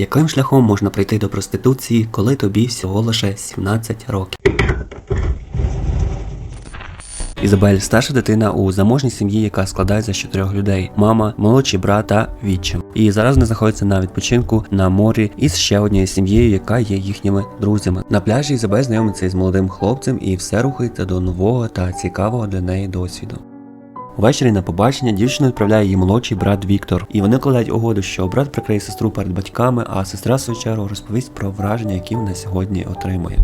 Яким шляхом можна прийти до проституції, коли тобі всього лише 17 років? Ізабель старша дитина у заможній сім'ї, яка складається з чотирьох людей: мама, молодший брат та відчим. І зараз вони знаходяться на відпочинку на морі із ще однією сім'єю, яка є їхніми друзями. На пляжі Ізабель знайомиться із молодим хлопцем, і все рухається до нового та цікавого для неї досвіду. Увечері на побачення дівчину відправляє її молодший брат Віктор, і вони кладуть угоду, що брат прикриє сестру перед батьками, а сестра в свою чергу розповість про враження, які вона сьогодні отримує.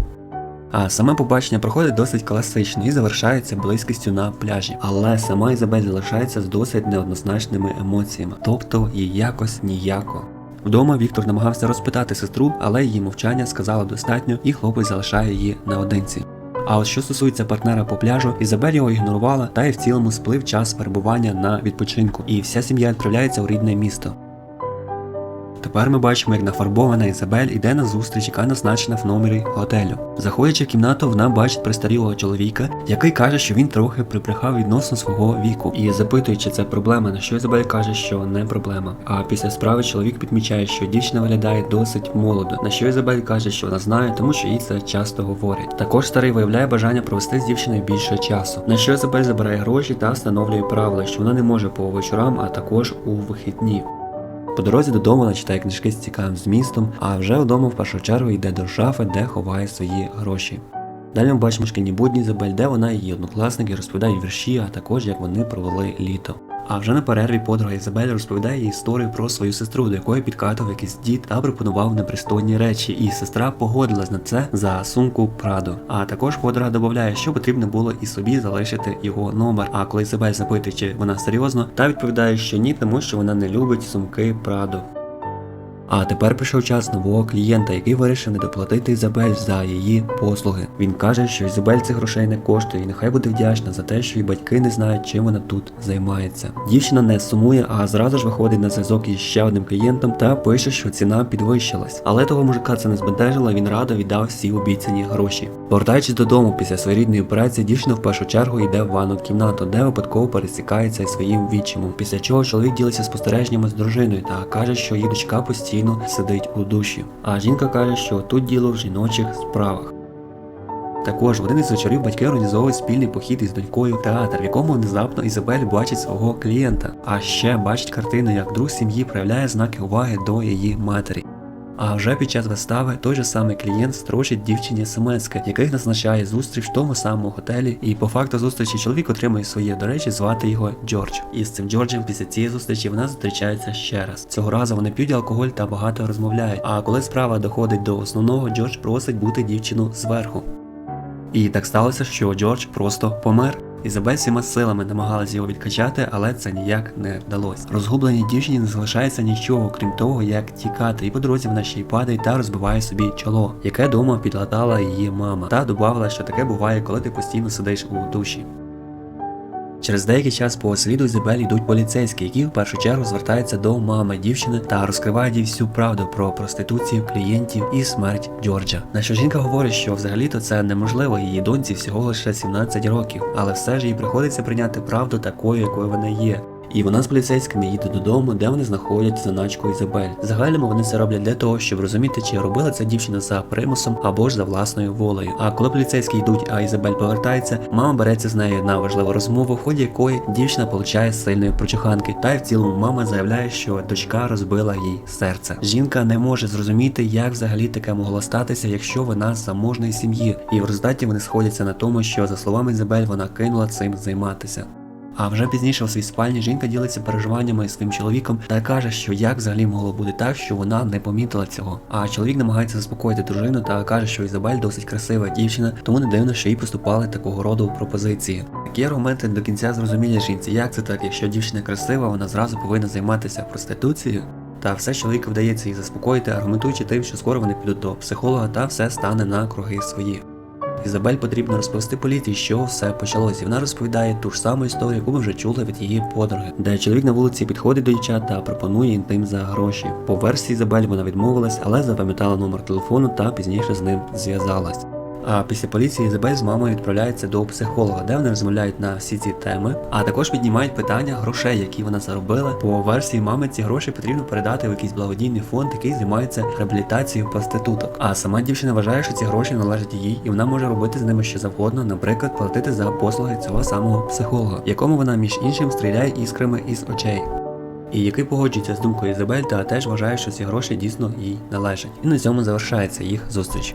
А саме побачення проходить досить класично і завершається близькістю на пляжі. Але сама Ізабель залишається з досить неоднозначними емоціями, тобто їй якось ніяко. Вдома Віктор намагався розпитати сестру, але її мовчання сказало достатньо, і хлопець залишає її наодинці. А от що стосується партнера по пляжу, Ізабель його ігнорувала, та й в цілому сплив час перебування на відпочинку, і вся сім'я відправляється у рідне місто. Тепер ми бачимо, як нафарбована Ізабель іде на зустріч, яка назначена в номері готелю. Заходячи в кімнату, вона бачить престарілого чоловіка, який каже, що він трохи прибрехав відносно свого віку. І запитує, чи це проблема, на що Ізабель каже, що не проблема. А після справи чоловік підмічає, що дівчина виглядає досить молодо, на що Ізабель каже, що вона знає, тому що їй це часто говорять. Також старий виявляє бажання провести з дівчиною більше часу. На що Ізабель забирає гроші та встановлює правила, що вона не може по вечорам, а також у вихідні. По дорозі додому вона читає книжки з цікавим змістом, а вже вдома в першу чергу йде до шафи, де ховає свої гроші. Далі ми бачимо шкільні будні Забель, де вона і її однокласники розповідають вірші, а також як вони провели літо. А вже на перерві подруга Ізабель розповідає історію про свою сестру, до якої підкатував якийсь дід та пропонував непристойні речі, і сестра погодилась на це за сумку Прадо. А також подруга додає, що потрібно було і собі залишити його номер. А коли Ізабель запитує, чи вона серйозно, та відповідає, що ні, тому що вона не любить сумки Прадо. А тепер прийшов час нового клієнта, який вирішив не доплатити Ізабель за її послуги. Він каже, що Ізабель цих грошей не коштує, і нехай буде вдячна за те, що її батьки не знають, чим вона тут займається. Дівчина не сумує, а зразу ж виходить на зв'язок із ще одним клієнтом та пише, що ціна підвищилась. Але того мужика це не збентежило, він радо віддав всі обіцяні гроші. Повертаючись додому після своєї рідної операції, дівчина в першу чергу йде в ванну кімнату, де випадково пересікається своїм відчимом. Після чого чоловік ділиться спостереженнями з дружиною та каже, що її дочка постійно сидить у душі. А жінка каже, що тут діло в жіночих справах. Також в один із вечорів батьки організовують спільний похід із донькою в театр, в якому внезапно Ізабель бачить свого клієнта, а ще бачить картину, як друг сім'ї проявляє знаки уваги до її матері. А вже під час вистави той же самий клієнт строчить дівчині смски, яких назначає зустріч в тому самому готелі, і по факту зустрічі чоловік отримує своє, до речі, звати його Джордж. І з цим Джорджем після цієї зустрічі вона зустрічається ще раз. Цього разу вони п'ють алкоголь та багато розмовляють. А коли справа доходить до основного, Джордж просить бути дівчину зверху. І так сталося, що Джордж просто помер. Ізабель всіма силами намагалась його відкачати, але це ніяк не вдалося. Розгубленій дівчині не залишається нічого, крім того, як тікати, і по дорозі вона ще й падає та розбиває собі чоло, яке дома підлатала її мама, та додавала, що таке буває, коли ти постійно сидиш у душі. Через деякий час по сліду Ізабель йдуть поліцейські, які в першу чергу звертаються до мами дівчини та розкривають їй всю правду про проституцію клієнтів і смерть Джорджа. На що жінка говорить, що взагалі-то це неможливо, її доньці всього лише 17 років, але все ж їй приходиться прийняти правду такою, якою вона є. І вона з поліцейськими їде додому, де вони знаходять заначку Ізабель. Загальному вони це роблять для того, щоб розуміти, чи робила ця дівчина за примусом або ж за власною волею. А коли поліцейські йдуть, а Ізабель повертається, мама береться з нею на важливу розмову, в ході якої дівчина получає сильної прочуханки. Та й в цілому мама заявляє, що дочка розбила їй серце. Жінка не може зрозуміти, як взагалі таке могло статися, якщо вона з заможної сім'ї. І в результаті вони сходяться на тому, що за словами Ізабель вона кинула цим займатися. А вже пізніше у своїй спальні жінка ділиться переживаннями зі своїм чоловіком та каже, що як взагалі могло бути так, що вона не помітила цього. А чоловік намагається заспокоїти дружину та каже, що Ізабель досить красива дівчина, тому не дивно, що їй поступали такого роду пропозиції. Такі аргументи до кінця зрозумілі жінці. Як це так? Якщо дівчина красива, вона зразу повинна займатися проституцією? Та все чоловіку вдається їх заспокоїти, аргументуючи тим, що скоро вони підуть до психолога та все стане на круги свої. Ізабель потрібно розповісти поліції, що все почалося. Вона розповідає ту ж саму історію, яку ми вже чули від її подруги, де чоловік на вулиці підходить до дівчат та пропонує інтим за гроші. По версії Ізабель вона відмовилась, але запам'ятала номер телефону та пізніше з ним зв'язалась. А після поліції Ізабель з мамою відправляються до психолога, де вони розмовляють на всі ці теми, а також піднімають питання грошей, які вона заробила. По версії мами ці гроші потрібно передати в якийсь благодійний фонд, який займається реабілітацією проституток. А сама дівчина вважає, що ці гроші належать їй, і вона може робити з ними що завгодно, наприклад, платити за послуги цього самого психолога, якому вона між іншим стріляє іскрами із очей. І який погоджується з думкою Ізабель та теж вважає, що ці гроші дійсно їй належать. І на цьому завершається їх зустріч.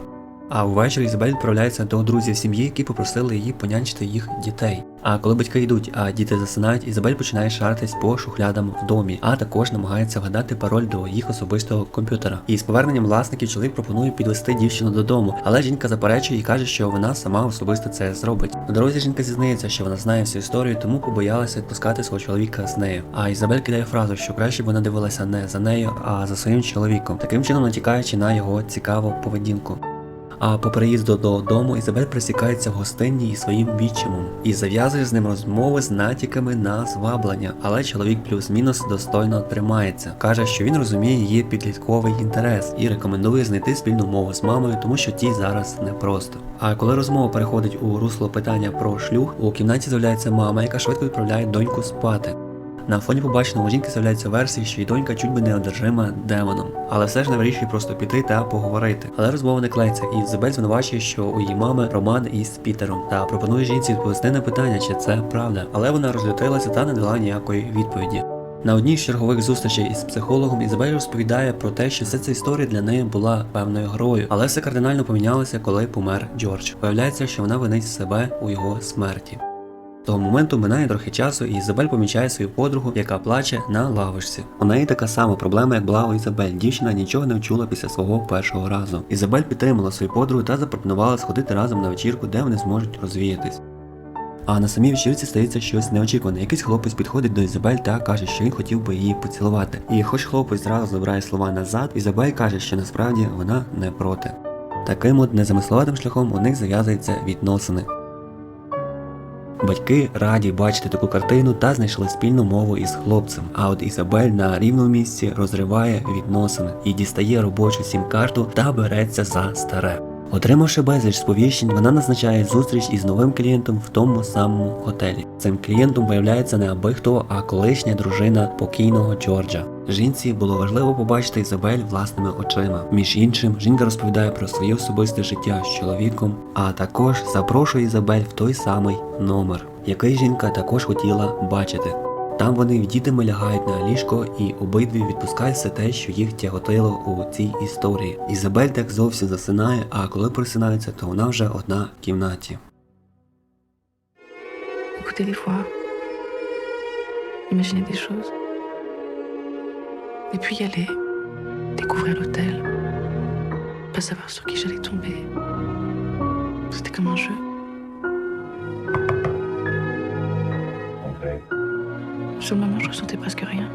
А ввечері Ізабель відправляється до друзів сім'ї, які попросили її понянчити їх дітей. А коли батьки йдуть, а діти засинають, Ізабель починає шаритись по шухлядам в домі, а також намагається вгадати пароль до їх особистого комп'ютера. І з поверненням власників чоловік пропонує підвести дівчину додому, але жінка заперечує і каже, що вона сама особисто це зробить. На дорозі жінка зізнається, що вона знає всю історію, тому побоялася відпускати свого чоловіка з нею. А Ізабель кидає фразу, що краще б вона дивилася не за нею, а за своїм чоловіком, таким чином натякаючи на його цікаву поведінку. А по приїзду додому Ізабель присікається в гостинні із своїм відчимом і зав'язує з ним розмови з натяками на зваблення, але чоловік плюс-мінус достойно тримається. Каже, що він розуміє її підлітковий інтерес і рекомендує знайти спільну мову з мамою, тому що тій зараз непросто. А коли розмова переходить у русло питання про шлюх, у кімнаті з'являється мама, яка швидко відправляє доньку спати. На фоні побаченого жінки з'являються версії, що її донька чуть би не одержима демоном, але все ж не вирішує просто піти та поговорити. Але розмова не клеїться, і Ізабель звинувачує, що у її мами роман із Пітером, та пропонує жінці відповісти на питання, чи це правда. Але вона розлютилася та не дала ніякої відповіді. На одній з чергових зустрічей із психологом Ізабель розповідає про те, що вся ця історія для неї була певною грою, але все кардинально помінялося, коли помер Джордж. Виявляється, що вона винить себе у його смерті. Того моменту минає трохи часу, і Ізабель помічає свою подругу, яка плаче на лавочці. У неї така сама проблема, як була у Ізабель. Дівчина нічого не вчула після свого першого разу. Ізабель підтримала свою подругу та запропонувала сходити разом на вечірку, де вони зможуть розвіятись. А на самій вечірці стається щось неочікуване. Якийсь хлопець підходить до Ізабель та каже, що він хотів би її поцілувати. І хоч хлопець зразу забирає слова назад, Ізабель каже, що насправді вона не проти. Таким от незамисловатим шляхом у них зав'язуються відносини. Батьки раді бачити таку картину та знайшли спільну мову із хлопцем. А от Ізабель на рівному місці розриває відносини і дістає робочу сім-карту та береться за старе. Отримавши безліч сповіщень, вона назначає зустріч із новим клієнтом в тому самому готелі. Цим клієнтом виявляється не аби хто, а колишня дружина покійного Джорджа. Жінці було важливо побачити Ізабель власними очима. Між іншим, жінка розповідає про своє особисте життя з чоловіком, а також запрошує Ізабель в той самий номер, який жінка також хотіла бачити. Там вони дітями лягають на ліжко і обидві відпускають все те, що їх тяготило у цій історії. Ізабель так зовсім засинає, а коли просинається, то вона вже одна в кімнаті. Découvrir l'hôtel, pas savoir sur qui j'allais tomber. C'était comme un jeu. Le moment, je ressentais presque rien.